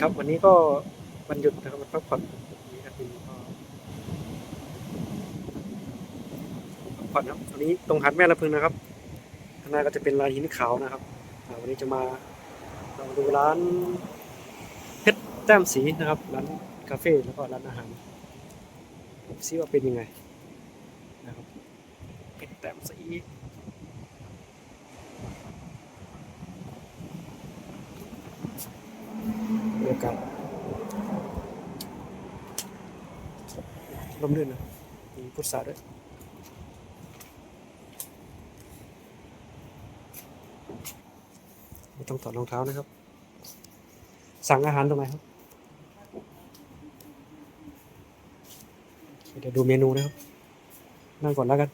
ครับวันนี้ก็วันหยุดนะครับวันพักผ่อนนี่ครับทีนี้ก็พักผ่อนครับวันนี้ตรงหาดแม่ลำพึงนะครับข้างหน้าก็จะเป็นลานหินขาวนะครับอ่าวันนี้จะมาลองดูร้านเพชรแต้มสีนะครับ ร้านคาเฟ่แล้วก็ร้านอาหารซิว่าเป็นยังไงนะครับเพชรแต้มสีบรร ยากาศร่มรื่นนะมีพุทธาด้วยไม่ต้องถอดรองเท้านะครับ สั่งอาหารตรงไหนครับ เดี๋ยวดูเมนูนะครับ นั่งก่อนแล้วกัน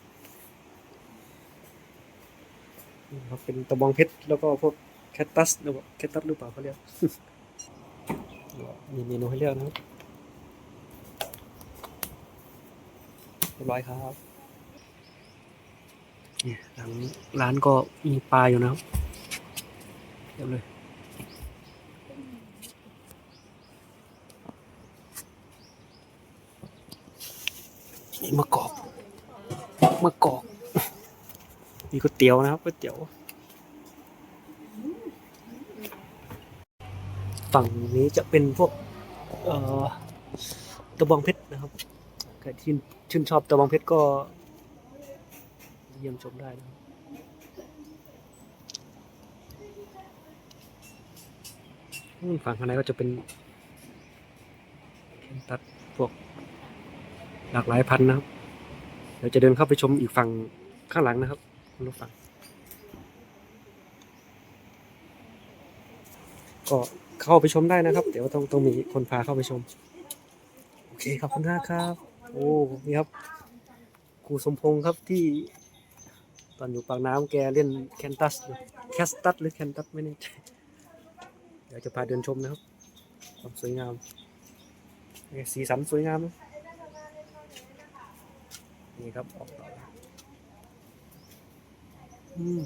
ครับเป็นตะบองเพชรแล้วก็พวกแคตตัสหรือเปล่าแคตตัสหรือเปล่าเขาเรียก มีเมนูให้เลือกนะครับเรียบร้อยครับเนี่ยหลังร้านก็มีปลาอยู่นะครับเรียบเลยนี่มะกอกมะกอกมีก๋วยเตี๋ยวนะครับก๋วยเตี๋ยว ฝั่งนี้จะเป็นพวกเออตะบองเพชรนะครับใครที่ชื่นชอบตะบองเพชรก็เยี่ยมชมได้นะครับฝั่งข้างในก็จะเป็นตัดพวกหลากหลายพันธุ์นะครับ เดี๋ยวจะเดินเข้าไปชมอีกฝั่งข้างหลังนะครับคุณผู้ฟังก็ เข้าไปชมได้นะครับ เดี๋ยวต้องต้องมีคนพาเข้าไปชม โอเคขอบคุณมากครับ โอ้นี่ครับครูสมพงษ์ครับที่ ตอนอยู่ปากน้ำแกเล่นแคนตัสแคสตัสหรือแคนตัสไม่แน่ใจเดี๋ยวจะพาเดินชมนะครับความสวยงามสีสันสวยงามนะนี่ครับออกต่อแล้วอืม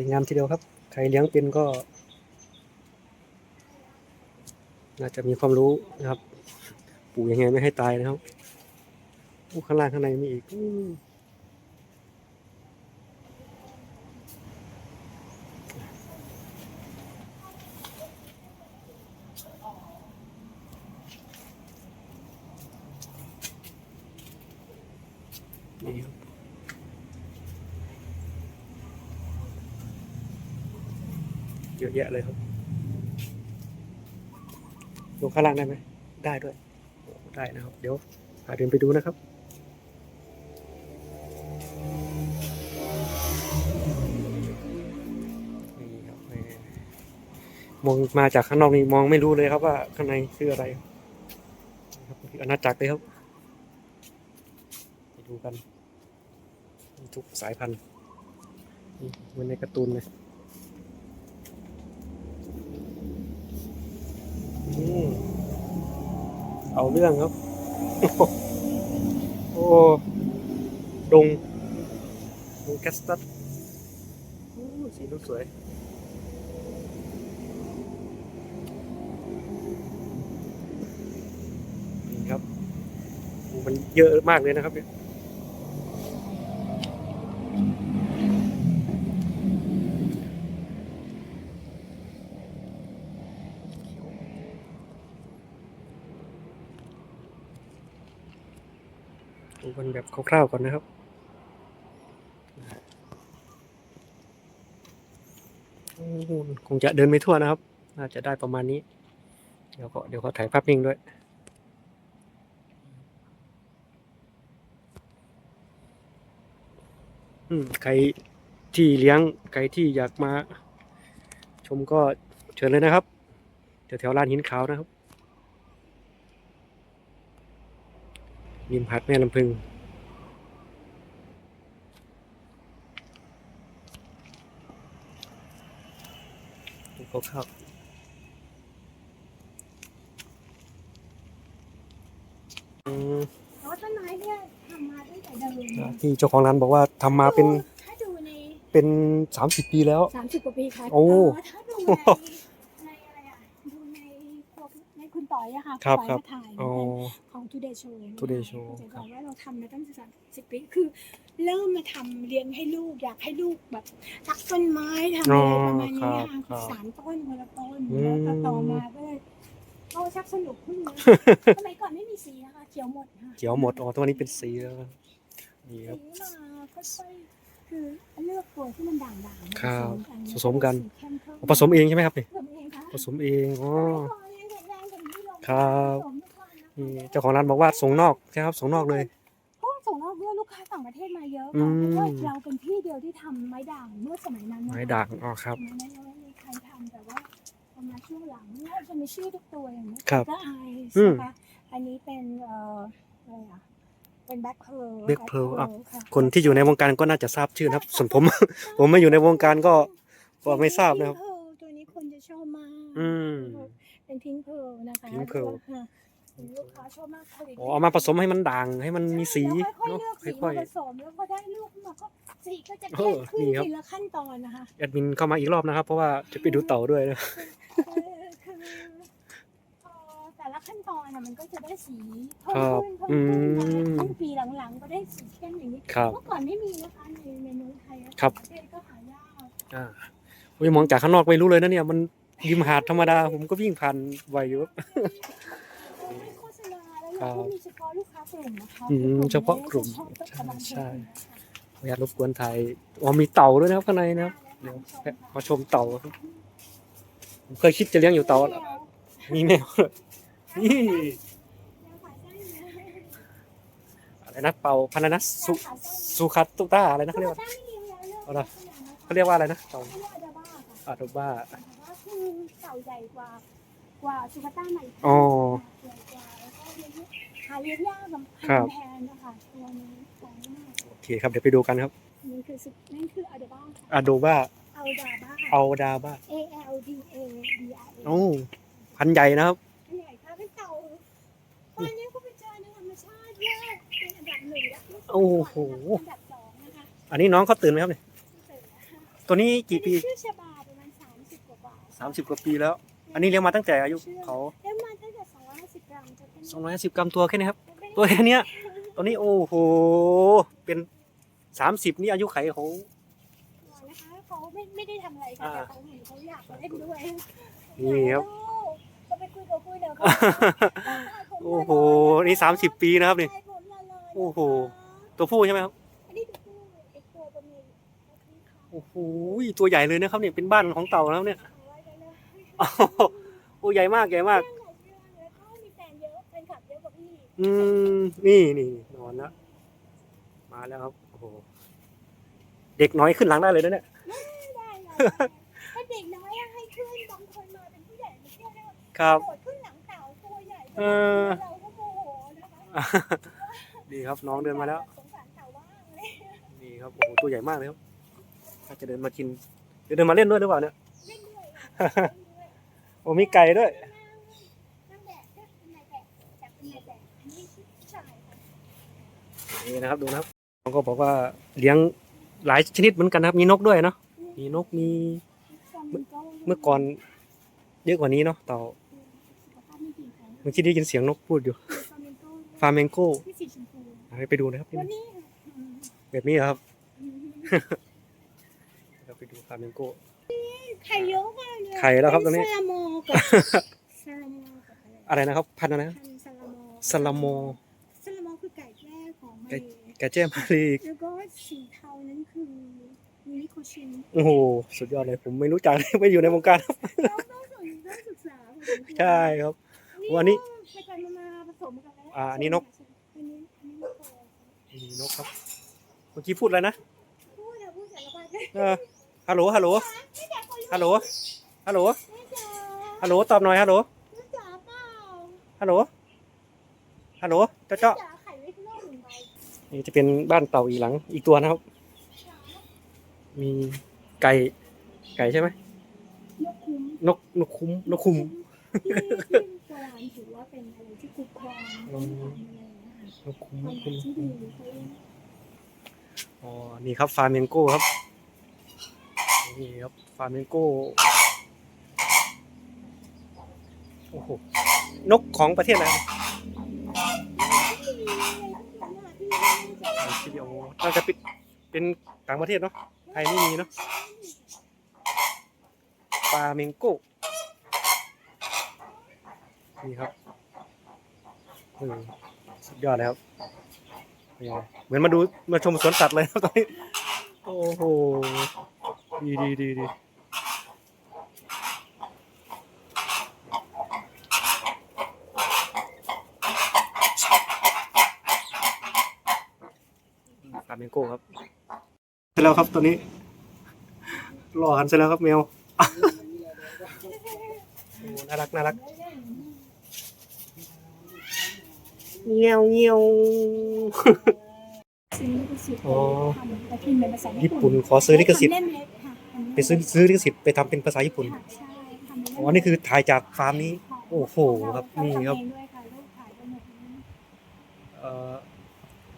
วยงามทีเดียวครับ ใครเลี้ยงเป็นก็ น่าจะมีความรู้นะครับปลูกยังไงไม่ให้ตายนะครับอู้ข้างล่างข้างในมีอีกนี่ครับ ยอะแยะเลยครับลงข้างล่างได้ไหมได้ด้วยโอ้ได้นะครับ เดี๋ยวพาเดินไปดูนะครับนี่ครับนี่มองมาจากข้างนอกนี่มองไม่รู้เลยครับว่าข้างในคืออะไรนี่ครับคืออาณาจักรเลยครับ ไปดูกันมีทุกสายพันธุ์นี่เหมือนในการ์ตูนเลย อืม เอาเรื่องครับ โอ้ดงดงแคสตัสสีนุ่สวยนี่ครับ มันเยอะมากเลยนะครับเนี่ยดูกันแบบ คร่าวๆก่อนนะครับ คงจะเดินไม่ทั่วนะครับ น่าจะได้ประมาณนี้ เดี๋ยวก็เดี๋ยวเขาถ่ายภาพนิ่งด้วยอืมใครที่เลี้ยงใครที่อยากมา ชมก็เชิญเลยนะครับแถวแถวๆลานหินขาวนะครับริมหาดแม่ลำพึง ดูคร่าวๆอืมอ๋อต้นไม้เนี่ยทำมาตั้งแต่เดิมที่เจ้าของร้านบอกว่าทำมาเป็นถ้าดูใน เป็นสามสิบปีแล้ว สามสิบกว่าปีค่ะโอ้ถ้าดูในในอะไรอะดูในพวกในคุณต่อยอะค่ะครับต่อยครับ มาถ่ายอ๋อ ของ Today Show นะคะ Today Show จะครับอบกว่าเราทำมาตั้งแต่สามสิบปีคือ เริ่มมาทำเลี้ยงให้ลูกอยากให้ลูกแบบทักต้นไม้ทำอะไรประมาณนี้ครัค่ะบสามต้นคนละต้นอืม แล้วก็โตมาก็เลยโตชักสนุกขึ้นนะสมัยก่อนไม่มีสีนะคะเขียวหมดค่ะ เขียวหมดอ๋อตัวนี้เป็นสีแล้วนี่ครับ สีมาค่อยๆคือเลือกตัวที่มันด่างๆมาครับผสมกันผสมกันสีเข้มข้นผสมเองใช่ไหมครับนี่ผสมเองค่ะผสมเองอ๋อสมัยก่อนยังแข็งแรงกว่านี้เลยครับ ผสม ทุกวันนะคะนี่เจ้าของร้านบอกว่าส่งนอกใช่ครับส่งนอกเลยเพราะว่าส่งนอกเพื่อลูกค้าต่างประเทศมาเยอะอืค่ะมเพราะว่าเราเป็นที่เดียวที่ทำไม้ด่างเมื่อสมัยนั้นนะคะไม้ด่างอ๋อครับสมัยนั้นยังไม่มีใครทำแต่ว่าพอมาช่วงหลังเนี่ยจะมีชื่อทุกตัวอย่างนี้ยครับก็ไออืมนะคะอันนี้เป็นเอ่ออะไรอะเป็นแบ็คเพล Black Pearl อะ คนที่อยู่ในวงการก็น่าจะทราบชื่อนะครับ ส่วนผม ผมไม่อยู่ในวงการก็ ก็ไม่ทราบนะครับ ตัวนี้คนจะชอบมาก อืม เป็นพิงเพลนะคะ Pink Pearl ค่ะ ลูกค้าชอบมากผลิตอ๋อเอามาผสมให้มันด่างให้มันมีสีแล้วค่อยๆเนาะเลือกสีค่อยมาผสมแล้วพอได้ลูกมาก็สีก็จะเอเข้อมขึ้นนี่ครับทีละขั้นตอนนะคะๆแอดมินเข้ามาอีกรอบนะครับ เพราะว่าจะไปดูเต่าด้วยนะ คือคือพอแต่ละขั้นตอนน่ะมันก็จะได้สีเพิ่มขึ้นเพิ่มอืขึ้นมตั้งปีหลังๆ ก็ได้สีเข้มอย่างนี้ครับเมื่อก่อนไม่มีนะคะในในเมืองไทยอะครับประเทศก็หายากอ่าอุ้ยมองจากข้างนอกไม่รู้เลยนะเนี่ย มันริมหาดธรรมดา ผมก็วิ่งผ่านไวอยู่ครับ ไม่โฆษณาแล้ว เราก็มีเฉพาะลูกค้ากลุ่มนะคะอืมเฉพาะกลุ่มชอบประมาณใช่นี้ขออนุญาตรบกวนถ่ายอ๋อมีเต่าด้วยนะครับข้างในนะครับเดี๋ยวแวะมาชมเต่าครับผมเคยคิดจะเลี้ยงอยู่เต่ามีแมวด้วยนี่อะไรนะเป่าพันธุ์นะสุสุคัตตุต้าอะไรนะเขาเรียกว่าเอาล่ะเขาเรียกว่าอะไรนะเต่าเขาเรียกอาดาบ้าค่ะอาโดบ้าแต่ว่าคือเต่าใหญ่กว่ากว่าสุกาต้าใหม่อ๋อาเลี้ยงยากกับครับแพงนะคะตัวนี้แพงมากโอเคครับเดี๋ยวไปดูกันครับนี่คือสุนั่นคืออาดาบ้าอาโดบ้าเอาดาบ้า เอาดาบ้า A L D A B I A โอ้พันธุ์ใหญ่นะครับอันใหญ่ค่ะเป็นเต่าตอนนี้ก็ไปเจอในธรรมชาติแยกเป็นอันดับหนึ่งและโอ้โห อันดับสองนะคะอันนี้น้องเขาตื่นไหมครับเนี่ยที่เจอนะคะตัวนี้กี่ปี ชื่อชบาประมาณสามสิบกว่าบาทสามสิบกว่าปีแล้ว อันนี้เลี้ยงมาตั้งแต่อายุเขา เลี้ยงมาตั้ง สองร้อยสิบกรัมตัวแค่นี้ครับ ตัวแค่เนี้ยตัวนี้โอ้โห เป็นสามสิบนี่อายุไขเขานะคะเขาไม่ไม่ได้ทำอะไรค่ะแต่เขาเห็นเขาอยากมาเล่นด้วยนี่ครับก็ไปคุยกับคุยเดี๋ยวโอ้โห นี่สามสิบปีนะครับนี่ โอ้โห ตัวผู้ใช่ไหมครับอันนี้ตัวผู้ไอ้ตัวตัวเมียโอ้โห ตัวใหญ่เลยนะครับเนี่ย เป็นบ้านของเต่าแล้วเนี่ยเอาไว้เลยนะโอ้ใหญ่มากใหญ่มาก อืมนี่นี่นอนแล้วมาแล้วครับโอ้โหเด็กน้อยขึ้นหลังได้เลยนะเนี่ยไม่ได้เลยถ้าเด็กน้อยอะให้ขึ้นบางคนมาเป็นผู้ใหญ่มาเที่ยวได้ครับ โดดขึ้นหลังเต่าตัวใหญ่เออ เราก็โมโหนะคะดีครับน้องเดินมาแล้ว สงสารเต่าว่างเลยนี่ครับโอ้โหตัวใหญ่มากเลยครับน่าจะเดินมากินเดี๋ยวเดินมาเล่นด้วยหรือเปล่าเนี่ย เล่นด้วยอะเล่นด้วยโอ้มีไก่ด้วย นั่งแบกก็เป็นนายแบกแต่เป็นนายแบกอัน นี้ผู้ชายค่ะนี่นะครับดูนะครับเขาก็บอกว่าเลี้ยงหลายชนิดเหมือนกันนะครับ มีนกด้วยเนาะมีนกมีเมื่อก่อนเยอะกว่านี้เนาะเต่าเมื่อกี้ได้ยินเสียงนกพูดอยู่ฟาเมงโก้ที่สีชมพูไปดูนะครับวันนี้แบบนี้เหรอครับเราไปดูฟาเมงโก้ไข่เยอะมากเลยไข่แล้วครับตอนนี้ซาลาโมกับซาลาโมกับอะไรอะไรนะครับ พันธุ์อะไรนะพันธุ์ซาลาโมซาลาโมซาลาโมคือไก่แจ้ของมาไก่เลแกเจมมารีกแล้วก็สีเทานั้นคือมินิโคชินโอ้โห สุดยอดเลย ผมไม่รู้จัก ไม่อยู่ในวงการครับต้องต้องสนต้องศึกษาพอสมควรใช่ครับ วันนี้ไปไปมาๆผสมกันแล้วอ่าอันนี้นก อันนี้อันนี้นกโตมีนกครับ เมื่อกี้พูดอะไรนะพูดอะพูดสารพัดเออฮัลโหล ฮัลโหล ไม่แต่คนฮัลโหล ฮัลโหล ไม่จ๋าฮัลโหล ตอบหน่อย ฮัลโหลไม่จ๋าเปล่าฮัลโหล ฮัลโหลเจ้าเจ้าจ๋า นี่จะเป็นบ้านเต่าอีกหลัง อีกตัวนะครับจ๋ามีไก่ไก่ใช่ไหมนกคุ้มนกนกคุ้มนกคุ้ม ที่ที่โบราณถือว่าเป็นอะไรที่คุ้มครองป้องกันอะไรอย่างเงี้ยค่ะนกคุ้มมันคุ้มที่ดีเขาเองอ๋อนี่ครับฟาร์มเมงโก้ครับนี่ครับฟาร์มเมงโก้โอ้โหนกของประเทศอะไรครับ วิดีโอน่าจะเป็นเป็นต่างประเทศเนาะไทยไม่มีเนาะฟาเมงโก้นี่ครับอืมสุดยอดเลยครับเหมือนมาดูมาชมสวนสัตว์เลยครับตอนนี้โอ้โหดีดีดีดีาร์มเมงโก้ครับเสร็จแล้วครับตอนนี้รอหันเสร็จแล้วครับแมวโอ้น่ารักน่ารักเงี้ยวเงี้ยวซื้อลิขสิทธิ์อ๋อทำแต่พิมพ์เป็นภาษาญี่ปุ่นขอซื้อลิขสิทธิ์ทำเล่มเล็กค่ะทำไปซื้อซื้อลิขสิทธิ์ไปทำเป็นภาษาญี่ปุ่นค่ะใช่ทำเล่มอ๋อ นี่คือถ่ายจากฟาร์มนี้ โอ้โห ครับ นี่ครับทำเองด้วยค่ะรูปถ่ายทั้งหมดนี้ เอ่อ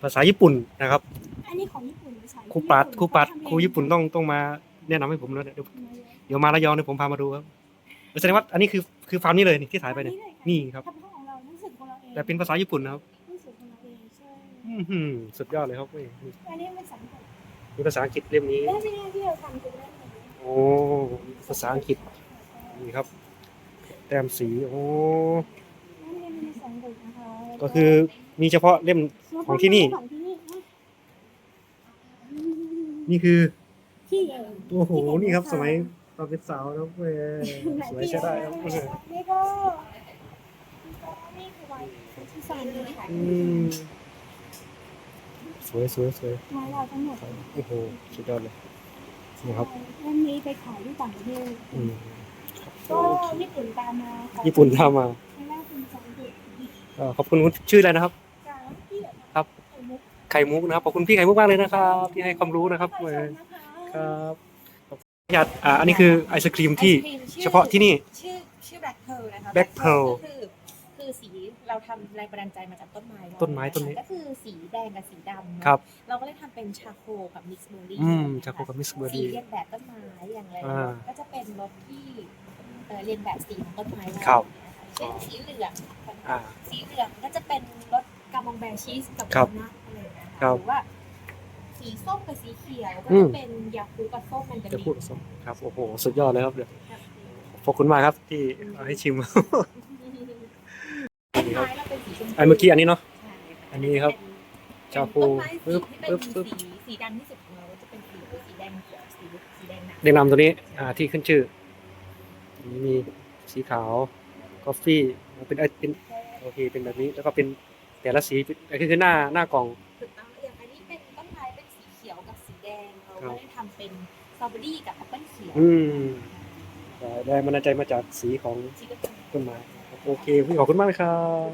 ภาษาญี่ปุ่นนะครับอันนี้ของญี่ปุ่นภาษาครูปัดครูปัดทำเองครูญี่ปุ่นต้องต้องมาแนะนำให้ผมด้วยเดี๋ยวเดี๋ยวมาระยองเดี๋ยวผมพามาดูครับแสดงว่าอันนี้คือคือฟาร์มนี้เลยนี่ที่ถ่ายไปเนี่ยนี่ครับ ทำของเราหนังสือของเราเองแต่เป็นภาษาญี่ปุ่นนะครับหนังสือของเราเองใช่อื้อหือสุดยอดเลยครับเว้ยอันนี้เป็นภาษาอังกฤษมีภาษาอังกฤษเล่มนี้เล่มที่ที่เราทำคือเล่มนี้โอ้ภาษาอังกฤษนี่ครับ แต้มสีโอ้ ก็คือมีเฉพาะเล่มของที่นี่ของที่นี่นะนี่คือที่เอง โอ้โหนี่ครับ สมัยตอนเป็นสาวนะครับเว้ยสวยใช้ได้ครับเว้ยนี่ก็นี่คือไว้ที่สานเลยค่ะอืมสวยสวยสวยไว้เราทั้งหมดโอ้โหสุดยอดเลยนี่ครับเล่มนี้ไปขายที่ต่างประเทศอืมก็ญี่ปุ่นตามมาค่ะญี่ปุ่นทำมาไม่น่าเป็นภาษาอังกฤษ เอ่อขอบคุณคุณชื่ออะไรนะครับ กาที่ครับ ไข่มุกไข่มุกนะครับขอบคุณพี่ไข่มุกมากเลยนะครับ ที่ให้ความรู้นะครับขอบเว้ยคุณนะคะครับขอบคุณญาติอ่าอันนี้คือไอศครีมที่ไอศกรีมชื่อเฉพาะที่นี่ ชื่อชื่อ black pearl นะคะ Black Pearl ก็คือคือสีเราทำแรงบันดาลใจมาจากต้นไม้เราต้นไม้ต้นนี้ ก็คือสีแดงกับสีดำเนอะครับ เราก็เลยทำเป็นชาโคกับมิกซ์เบอร์รี่อืมจากโคกับมิสเบอร์สีรี่เรียนแบบต้นไม้อย่างไรอ่าก็จะเป็นรถที่เอ่อเรียนแบบสีของต้นไม้เราครับ เช่นสีเหลือง อ่า สีเหลืองก็จะเป็นรถกามองแบร์ชีสกับครับนัทอะไรอย่างเงี้ยครับหรือว่า สีส้มกับสีเขียวก็อืม จะเป็นยาคูกับส้มมันจะจะมีพูดสมครับโอ้โหสุดยอดเลยครับเดี๋ยวขอบคุณมากครับที่เอาให้ชิม ต้นไม้เราเป็นสีชมพูไอเมื่อกี้อันนี้เนาะ ใช่ค่ะอันนี้ครับเป็นชาพูต้นไม้สีปึ๊บที่เป็นปึ๊บปึ๊บ สีสีดำที่สุดของเราก็จะเป็นสีสีแดงเขียวสีสีแดงหนาเรียงนามตัวนี้อ่าที่ขึ้นชื่ออันนี้มีสีขาวกาแฟเป็นไอเป็น โอเคเป็นแบบนี้แล้วก็เป็นแต่ละสีเป็นอันนี้คือหน้าหน้ากล่อง ถูกต้องอย่างอันนี้เป็นต้นไม้เป็นสีเขียวกับสีแดงเราครัก็บ ได้ทำเป็นสตรอเบอรี่กับแอปเปิ้ลเขียวอืมได้ได้มันดาลใจมาจากสีของสีก็จะต้นไม้ครับโอเคพี่ขอบคุณมากเลยครับ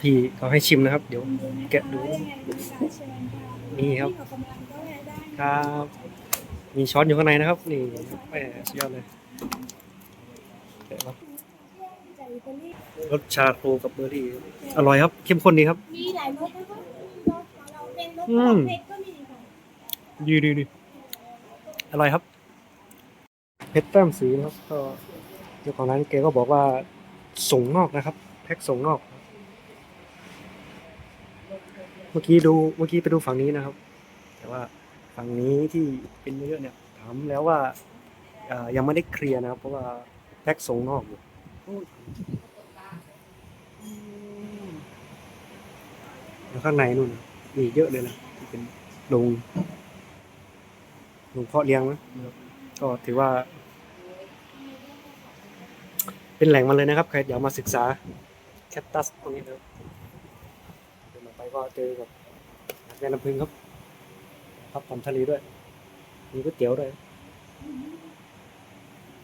พี่เขาให้ชิมนะครับ เดี๋ยว แกะดูนี่ครับ ครับ มีช้อนอยู่ข้างในนะครับ นี่แหมสุดยอดเลยแกะครับ รสชาโคกับเบอร์รี่อร่อยครับ เข้มข้นดีครับ มีหลายรสนะคะมีรสของเราเป็นรสอืม เผ็ดก็มีค่ะดีดีดีอร่อยครับ เพชรแต้มสีนะครับ ก็เจ้าของร้านแกก็บอกว่าส่งนอกนะครับ แพ็คส่งนอก เมื่อกี้ดูเมื่อกี้ไปดูฝั่งนี้นะครับ แต่ว่าฝั่งนี้ที่เป็นเยอะๆเนี่ยถามแล้วว่าอ่ายังไม่ได้เคลียร์นะครับ เพราะว่าแพ็คส่งนอกอยู่ แล้วข้างในนู่นมีเยอะเลยนะเป็นโรงโรงเพาะเลี้ยงนะก็ถือว่า เป็นแหล่งมันเลยนะครับ ใครอยากมาศึกษาแคคตัสตรงนี้นะเดินไปก็เจอกับแม่ลำพึงครับพักผ่อนทะเลด้วย มีก๋วยเตี๋ยวด้วย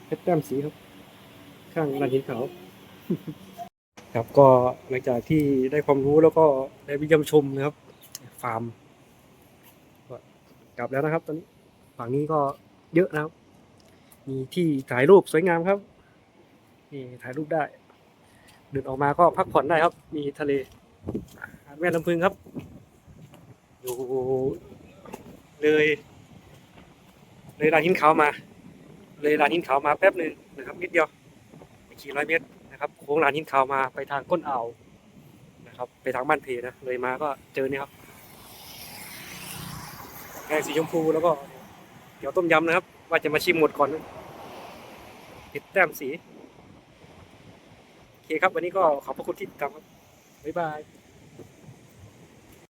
เพชรแต้มสีครับ ข้างลานหินเขาครับก็หลังจากที่ได้ความรู้แล้วก็ได้ไปเยี่ยมชมนะครับ ฟาร์มกลับแล้วนะครับ ตอนนี้ฝั่งนี้ก็เยอะนะครับ มีที่ถ่ายรูปสวยงามครับนี่ถ่ายรูปได้ เดินออกมาก็พักผ่อนได้ครับ มีทะเลแม่ลำพึงครับ อยู่เลยเลยลานหินขาวมา เลยลานหินขาวมาแป๊บหนึ่งนะครับนิดเดียว ไม่กี่ร้อยเมตรนะครับโค้งลานหินขาวมาไปทางก้นอ่าวนะครับ ไปทางบ้านเพนะเลยมาก็เจอเนี่ยครับแกงสีชมพูแล้วก็เดี๋ยวต้มยำนะครับ ว่าจะมาชิมหมดก่อนติดแต้มสี โอเคครับ วันนี้ก็ขอบพระคุณที่ติดตามครับ บ๊ายบาย